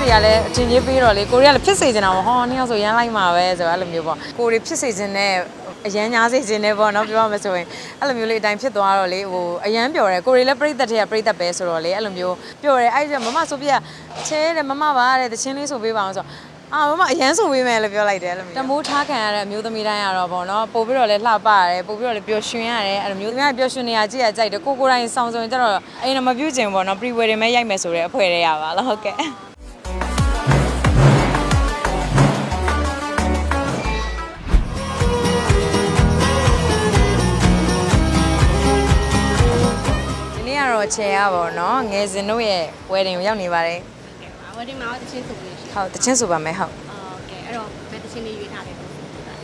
တွေကလည်းအချင်းချင်းပေးတော့လေကိုရီးယားလည်းဖြစ်စေချင်တာပေါ့ဟောနှစ်ယောက်ဆိုရမ်းလိုက်မှာပဲဆိုတော့အဲ့လိုမျိုးပေါ့ကိုရီဖြစ်စေချင်တဲ့အရန်ညားစေချင်တယ်ပေါ့နော်ပြောရမယ်ဆိုရင်အဲ့လိုမျိုးလေးအတိုင်းဖြစ်သွားတော့လေဟိုအရန်ပျော်တယ်ကိုရီလည်းပြိသက်တွေကပြိသက်ပဲဆိုတော့လေအဲ့လိုမျိုးပျော်တယ်အဲ့ဒါမမဆိုပြချဲတယ်မမပါတဲ့တချင်းလေးဆိုပေးပါအောင်ဆိုတော့အာမမအရန်ဆိုပေးမယ်လို့ပြောလိုက်တယ်အဲ့လိုမျိုးတမိုးထားခံရတဲ့အမျိုးသမီးတိုင်းကတော့ပေါ့နော်ပို့ပြီးတော့လဲလှပရတယ်ပို့ပြီးတော့လဲပျော်ရွှင်ရတယ်အဲ့လိုမျိုးသမီးကပျော်ရွှင်နေရကြည့်ရကြိုက်တယ်ကိုကိုတိုင်းဆောင်းဆိုရင်ကျတော့အိမ်တော့မပြုတ်ချင်ဘူးပေါ့နော် pre wedding မဲ့ရိုက်မယ်ဆိုတဲ့အဖွဲတွေရပါလားဟုတ်ကဲ့ ဒီနေ့ကတော့ချေရပါတော့เนาะငယ်စဉ်တို့ရဲ့ wedding ကိုရောက်နေပါတယ် ဝတ်ဒီမှာတချင်းဆိုလို့ရှိရင် ဟုတ်တချင်းဆိုပါမယ်ဟုတ် โอเคအဲ့တော့ဘယ်တချင်းလေးရွေးထားလဲပေါ့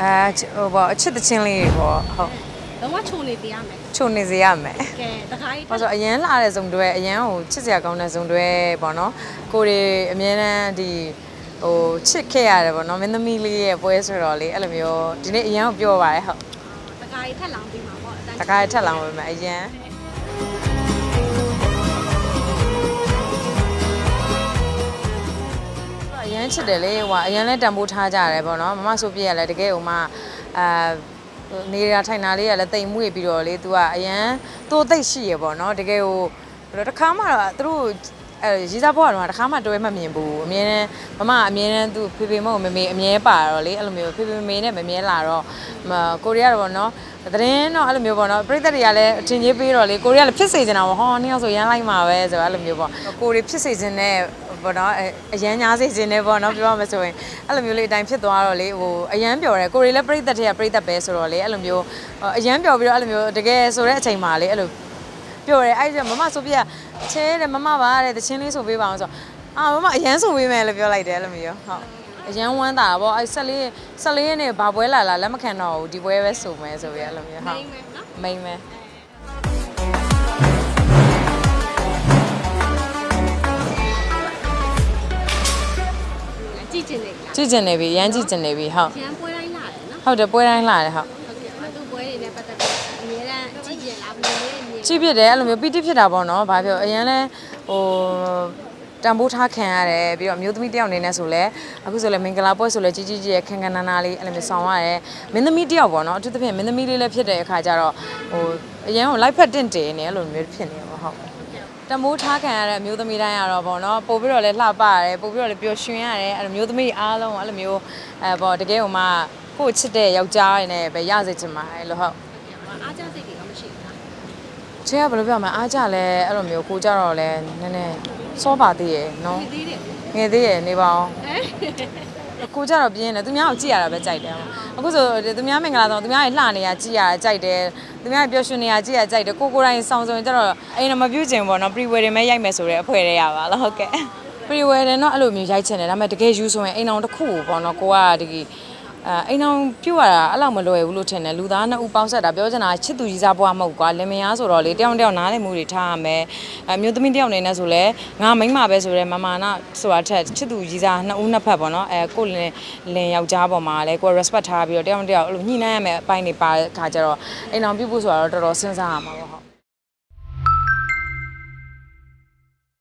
အဲဟိုပေါ့အချစ်တချင်းလေးတွေပေါ့ဟုတ် လုံးဝခြုံနေပြရမယ် ချုံနေစေရမယ် ကဲတခါကြီး ဘာလို့ဆိုအရန်လာတဲ့ဇုံတွဲအရန်ကိုချစ်စရာကောင်းတဲ့ဇုံတွဲပေါ့နော်ကိုရီအမြဲတမ်းဒီဟိုချစ်ခဲ့ရတယ်ပေါ့နော်မင်းသမီးလေးရဲ့ပွဲဆိုတော့လေအဲ့လိုမျိုးဒီနေ့အရန်ကိုပြောပါတယ်ဟုတ် တခါကြီးထက်လောင်ပြီးမှာပေါ့ တခါထက်လောင်ပါမယ်အရန် ချစ်တယ်လေဟိုအရန်လဲတန်ဖိုးထားကြရတယ်ပေါ့နော်မမဆိုပြည့်ရလဲတကယ်ဟိုမှအာနေတာထိုင်တာလေးကလည်းတိမ်မွေ့ပြီးတော့လေ तू ကအရန်တိုးသိပ်ရှိရပေါ့နော်တကယ်ဟိုဘယ်လိုတစ်ခါမှတော့သူတို့အဲရီစားဘွားတော့တစ်ခါမှတွဲမမြင်ဘူးအမြဲတမ်းမမအမြဲတမ်းသူဖေဖေမဟုတ်မမေအမြဲပါတော့လေအဲ့လိုမျိုးဖေဖေမမေနဲ့မမြဲလာတော့မကိုရီးယားတော့ပေါ့နော်သတင်းတော့အဲ့လိုမျိုးပေါ့နော်ပြည်သက်တွေကလည်းအထင်ကြီးပေးတော့လေကိုရီးယားလည်းဖြစ်စေချင်တာပေါ့ဟောနှစ်ယောက်ဆိုရမ်းလိုက်မှာပဲဆိုတော့အဲ့လိုမျိုးပေါ့ကိုရီဖြစ်စေချင်တဲ့ ပေါ့နော်အဲအရန်ညားစေခြင်းနဲ့ပေါ့နော်ပြောရမယ်ဆိုရင်အဲ့လိုမျိုးလေးအတိုင်းဖြစ်သွားတော့လေဟိုအရန်ပျော်တယ်ကိုရီလည်းပြိသက်တွေကပြိသက်ပဲဆိုတော့လေအဲ့လိုမျိုးအရန်ပျော်ပြီးတော့အဲ့လိုမျိုးတကယ်ဆိုတဲ့အချိန်မှာလေအဲ့လိုပျော်တယ်အဲ့ဒါမမဆိုပြချဲတယ်မမပါတဲ့တချင်းလေးဆိုပေးပါအောင်ဆိုအာမမအရန်ဆိုပေးမယ်လို့ပြောလိုက်တယ်အဲ့လိုမျိုးဟုတ်အရန်ဝမ်းတာပေါ့အဲ့ဆက်လေးဆက်လေးနဲ့ဘာပွဲလာလာလက်မခံတော့ဘူးဒီပွဲပဲဆိုမယ်ဆိုပြီးအဲ့လိုမျိုးဟုတ်မိမ့်မယ်နော်မိန်မယ် ကြည့်ချင်နေလားကြည့်ကျင်နေပြီရမ်းကြည့်ကျင်နေပြီဟုတ်ကျန်ပွဲတိုင်းလာတယ်နော်ဟုတ်တယ်ပွဲတိုင်းလာတယ်ဟုတ်ဟုတ်ကဲ့အဲ့သူပွဲတွေနဲ့ပတ်သက်ပြီးအများအားကြည့်ကြလားဘယ်လိုလဲမြင်ကြည့်ဖြစ်တယ်အဲ့လိုမျိုးပီတိဖြစ်တာပေါ့နော်ဘာပြောအရင်လဲဟိုတန်ဖိုးထားခံရတယ်ပြီးတော့အမျိုးသမီးတစ်ယောက်အနေနဲ့ဆိုလဲအခုဆိုလဲမင်္ဂလာပွဲဆိုလဲကြီးကြီးကြီးရခန်းခန်းနာနာလေးအဲ့လိုမျိုးဆောင်ရတယ်မင်းသမီးတစ်ယောက်ပေါ့နော်အထူးသဖြင့်မင်းသမီးလေးလည်းဖြစ်တဲ့အခါကျတော့ဟိုအရင်ကလိုက်ဖက်တင့်တယ်နေအဲ့လိုမျိုးဖြစ်နေပါဟုတ် တမိုးထားခံရတဲ့အမျိုးသမီးတိုင်းကတော့ပေါ့နော်ပို့ပြီးတော့လဲလှပရတယ်ပို့ပြီးတော့လဲပျော်ရွှင်ရတယ်အဲ့လိုမျိုးသမီးအားလုံးအဲ့လိုမျိုးအဲပေါ့တကယ်ဟိုမှကိုယ့်ချစ်တဲ့ယောက်ျားရင်းနဲ့ပဲရစေချင်ပါတယ်လို့ဟုတ်အားကြစိတ်တွေကမရှိဘူးလားချဲကဘယ်လိုပြောမလဲအားကြလဲအဲ့လိုမျိုးကိုကြတော့လဲနည်းနည်းစောပါသေးရယ်နော်ဒီသေးတယ်ငယ်သေးရယ်နေပါအောင်အဲကိုကြတော့ပြင်းတယ်သူများကိုကြည့်ရတာပဲကြိုက်တယ်အခုဆိုသူများမင်္ဂလာဆောင်သူများရဲ့လှနေရကြည့်ရတာကြိုက်တယ် သူများရဲ့ပျော်ရွှင်နေရကြည့်ရကြိုက်တယ်ကိုကိုတိုင်းဆောင်းဆိုရင်ကျတော့အိမ်တော့မပြုတ်ချင်ဘူးပေါ့နော် pre wedding မဲ့ရိုက်မယ်ဆိုတဲ့အဖွဲတွေရပါလားဟုတ်ကဲ့ pre wedding တော့အဲ့လိုမျိုးရိုက်ချင်တယ်ဒါပေမဲ့တကယ်ယူဆိုရင်အိမ်အောင်တစ်ခုကိုပေါ့နော်ကိုကဒီ အဲအိမ်အောင်ပြုတ်ရတာအဲ့လောက်မလွယ်ဘူးလို့ထင်တယ်လူသားနှစ်ဦးပေါင်းဆက်တာပြောချင်တာချစ်သူကြီးစားဘွားမဟုတ်ကွာလင်မယားဆိုတော့လေတယောက်တယောက်နားလည်မှုတွေထားရမယ်အမျိုးသမီးတယောက်အနေနဲ့ဆိုလဲငါမိန်းမပဲဆိုရဲမမာနာဆိုတာထက်ချစ်သူကြီးစားနှစ်ဦးနှစ်ဖက်ပေါ့နော်အဲကိုလင်လင်ယောက်ျားပေါ်မှာလဲကို respect ထားပြီးတော့တယောက်တယောက်အဲ့လိုညှိနှိုင်းရမယ်အပိုင်းတွေပါတဲ့ခါကျတော့အိမ်အောင်ပြုတ်ဖို့ဆိုတော့တော်တော်စဉ်းစားရမှာပေါ့ဟုတ်